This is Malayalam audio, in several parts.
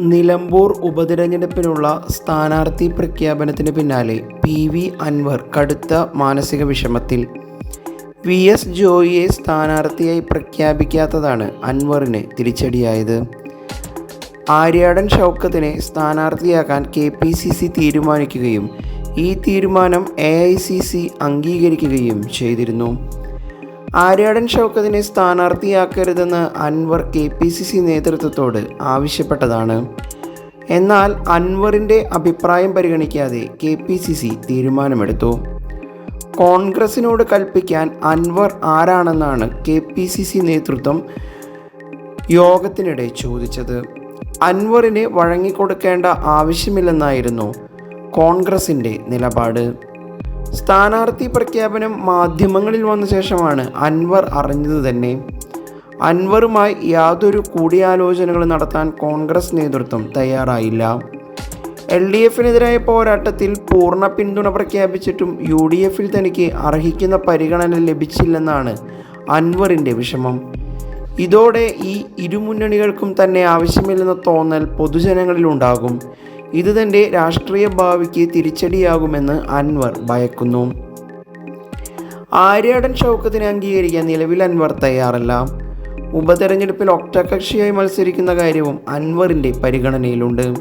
നിലമ്പൂർ ഉപതിരഞ്ഞെടുപ്പിനുള്ള സ്ഥാനാർത്ഥി പ്രഖ്യാപനത്തിന് പിന്നാലെ പി വി അൻവർ കടുത്ത മാനസിക വിഷമത്തിൽ. വി എസ് ജോയിയെ സ്ഥാനാർത്ഥിയായി പ്രഖ്യാപിക്കാത്തതാണ് അൻവറിന് തിരിച്ചടിയായത്. ആര്യാടൻ ഷൗക്കത്തിനെ സ്ഥാനാർത്ഥിയാക്കാൻ കെ പി സി സി തീരുമാനിക്കുകയും ഈ തീരുമാനം എ ഐ സി സി അംഗീകരിക്കുകയും ചെയ്തിരുന്നു. ആര്യാടൻ ഷൗക്കത്തിനെ സ്ഥാനാർത്ഥിയാക്കരുതെന്ന് Anvar K P C C നേതൃത്വത്തോട് ആവശ്യപ്പെട്ടതാണ്. എന്നാൽ അൻവറിന്റെ അഭിപ്രായം പരിഗണിക്കാതെ കെ പി സി സി തീരുമാനമെടുത്തു. കോൺഗ്രസിനോട് കൽപ്പിക്കാൻ അൻവർ ആരാണെന്നാണ് കെ പി സി സി നേതൃത്വം യോഗത്തിനിടെ ചോദിച്ചത്. അൻവറിന് വഴങ്ങിക്കൊടുക്കേണ്ട ആവശ്യമില്ലെന്നായിരുന്നു കോൺഗ്രസിന്റെ നിലപാട്. സ്ഥാനാർത്ഥി പ്രഖ്യാപനം മാധ്യമങ്ങളിൽ വന്ന ശേഷമാണ് അൻവർ അറിഞ്ഞത് തന്നെ. അൻവറുമായി യാതൊരു കൂടിയാലോചനകളും നടത്താൻ കോൺഗ്രസ് നേതൃത്വം തയ്യാറായില്ല. എൽ ഡി എഫിനെതിരായ പോരാട്ടത്തിൽ പൂർണ പിന്തുണ പ്രഖ്യാപിച്ചിട്ടും യു ഡി എഫിൽ തനിക്ക് അർഹിക്കുന്ന പരിഗണന ലഭിച്ചില്ലെന്നാണ് അൻവറിന്റെ വിഷമം. ഇതോടെ ഈ ഇരുമുന്നണികൾക്കും തന്നെ ആവശ്യമില്ലെന്ന തോന്നൽ പൊതുജനങ്ങളിലുണ്ടാകും. ഇത് തന്റെ രാഷ്ട്രീയ ഭാവിക്ക് തിരിച്ചടിയാകുമെന്ന് അൻവർ ഭയക്കുന്നു. ആര്യാടൻ ഷൗക്കത്തിനെ അംഗീകരിക്കാൻ നിലവിൽ അൻവർ തയ്യാറല്ല. ഉപതെരഞ്ഞെടുപ്പിൽ ഒറ്റകക്ഷിയായി മത്സരിക്കുന്ന കാര്യവും അൻവറിന്റെ പരിഗണനയിലുണ്ട്.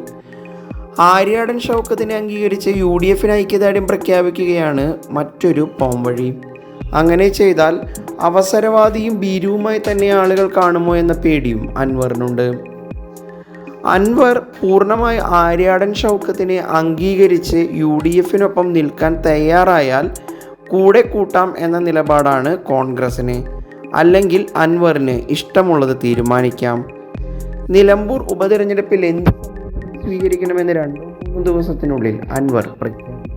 ആര്യാടൻ ഷൗക്കത്തിനെ അംഗീകരിച്ച് യു ഡി എഫിന് ഐക്യദാർഢ്യം പ്രഖ്യാപിക്കുകയാണ് മറ്റൊരു പോംവഴി അങ്ങനെ ചെയ്താൽ അവസരവാദിയും ഭീരുവുമായി തന്നെ ആളുകൾ കാണുമോ എന്ന പേടിയും അൻവറിനുണ്ട്. അൻവർ പൂർണമായി ആര്യാടൻ ഷൗക്കത്തിനെ അംഗീകരിച്ച് യു ഡി എഫിനൊപ്പം നിൽക്കാൻ തയ്യാറായാൽ കൂടെ കൂട്ടാം എന്ന നിലപാടാണ് കോൺഗ്രസിന് അല്ലെങ്കിൽ അൻവറിന് ഇഷ്ടമുള്ളത് തീരുമാനിക്കാം. നിലമ്പൂർ ഉപതെരഞ്ഞെടുപ്പിൽ എന്ത് സ്വീകരിക്കണമെന്ന് രണ്ടോ മൂന്നോ ദിവസത്തിനുള്ളിൽ അൻവർ പ്രഖ്യാപിക്കും.